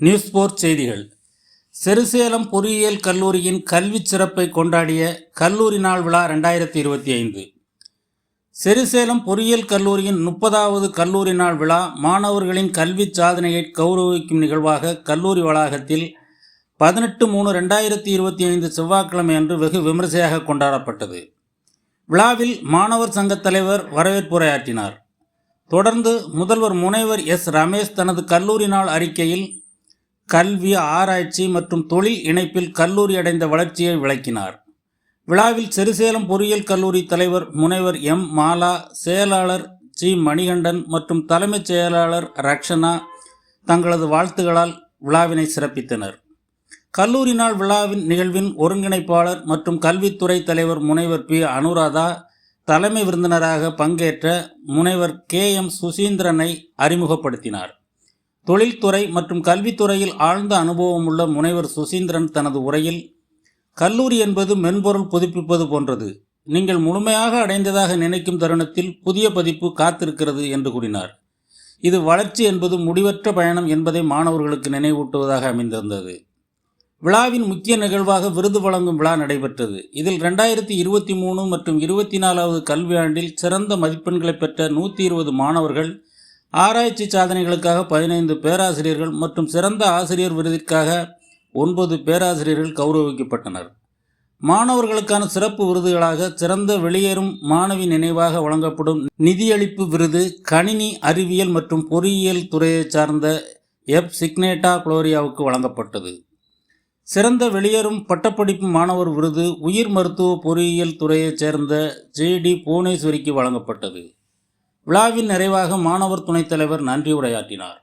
News board செய்திகள். செருசேலம் பொறியியல் கல்லூரியின் கல்விச் சிறப்பை கொண்டாடிய கல்லூரி நாள் விழா ரெண்டாயிரத்தி இருபத்தி ஐந்து. செருசேலம் பொறியியல் கல்லூரியின் முப்பதாவது கல்லூரி நாள் விழா மாணவர்களின் கல்விச் சாதனையை கௌரவிக்கும் நிகழ்வாக கல்லூரி வளாகத்தில் பதினெட்டு மூணு ரெண்டாயிரத்தி இருபத்தி ஐந்து செவ்வாய்க்கிழமை அன்று வெகு விமரிசையாக கொண்டாடப்பட்டது. விழாவில் மாணவர் சங்கத் தலைவர் வரவேற்புரையாற்றினார். தொடர்ந்து முதல்வர் முனைவர் எஸ் ரமேஷ் தனது கல்லூரி நாள் அறிக்கையில் கல்வி ஆராய்ச்சி மற்றும் தொழில் இணைப்பில் கல்லூரி அடைந்த வளர்ச்சியை விளக்கினார். விழாவில் செருசேலம் பொறியியல் கல்லூரி தலைவர் முனைவர் எம். மாலா செயலாளர் ஜி. மணிகண்டன் மற்றும் தலைமைச் செயலாளர் ரக்ஷனா தங்களது வாழ்த்துகளால் விழாவினை சிறப்பித்தனர். கல்லூரி நாள் விழாவின் நிகழ்வின் ஒருங்கிணைப்பாளர் மற்றும் கல்வித்துறை தலைவர் முனைவர் பி. அனுராதா தலைமை விருந்தினராக பங்கேற்ற முனைவர் கே. எம். சுசீந்திரனை அறிமுகப்படுத்தினார். தொழில்துறை மற்றும் கல்வித்துறையில் ஆழ்ந்த அனுபவம் உள்ள முனைவர் சுசீந்திரன் தனது உரையில் கல்லூரி என்பது மென்பொருள் புதுப்பிப்பது போன்றது. நீங்கள் முழுமையாக அடைந்ததாக நினைக்கும் தருணத்தில் புதிய பதிப்பு காத்திருக்கிறது என்று கூறினார். இது வளர்ச்சி என்பது முடிவற்ற பயணம் என்பதை மாணவர்களுக்கு நினைவூட்டுவதாக அமைந்திருந்தது. விழாவின் முக்கிய நிகழ்வாக விருது வழங்கும் விழா நடைபெற்றது. இதில் ரெண்டாயிரத்தி இருபத்தி மூணு மற்றும் இருபத்தி நாலாவது கல்வியாண்டில் சிறந்த மதிப்பெண்களை பெற்ற நூற்றி இருபது மாணவர்கள் ஆராய்ச்சி சாதனைகளுக்காக பதினைந்து பேராசிரியர்கள் மற்றும் சிறந்த ஆசிரியர் விருதிற்காக ஒன்பது பேராசிரியர்கள் கௌரவிக்கப்பட்டனர். மாணவர்களுக்கான சிறப்பு விருதுகளாக சிறந்த வெளியேறும் மாணவி நினைவாக வழங்கப்படும் நிதியளிப்பு விருது கணினி அறிவியல் மற்றும் பொறியியல் துறையைச் சார்ந்த எப். சிக்னேட்டா குளோரியாவுக்கு வழங்கப்பட்டது. சிறந்த வெளியேறும் பட்டப்படிப்பு மாணவர் விருது உயிர் மருத்துவ பொறியியல் துறையைச் சேர்ந்த ஜேடி புவனேஸ்வரிக்கு வழங்கப்பட்டது. விழாவின் நிறைவாக மாணவர் துணைத் தலைவர் நன்றி உரையாற்றினார்.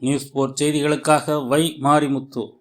நியூஸ் போர்ட் செய்திகளுக்காக வை மாரிமுத்து.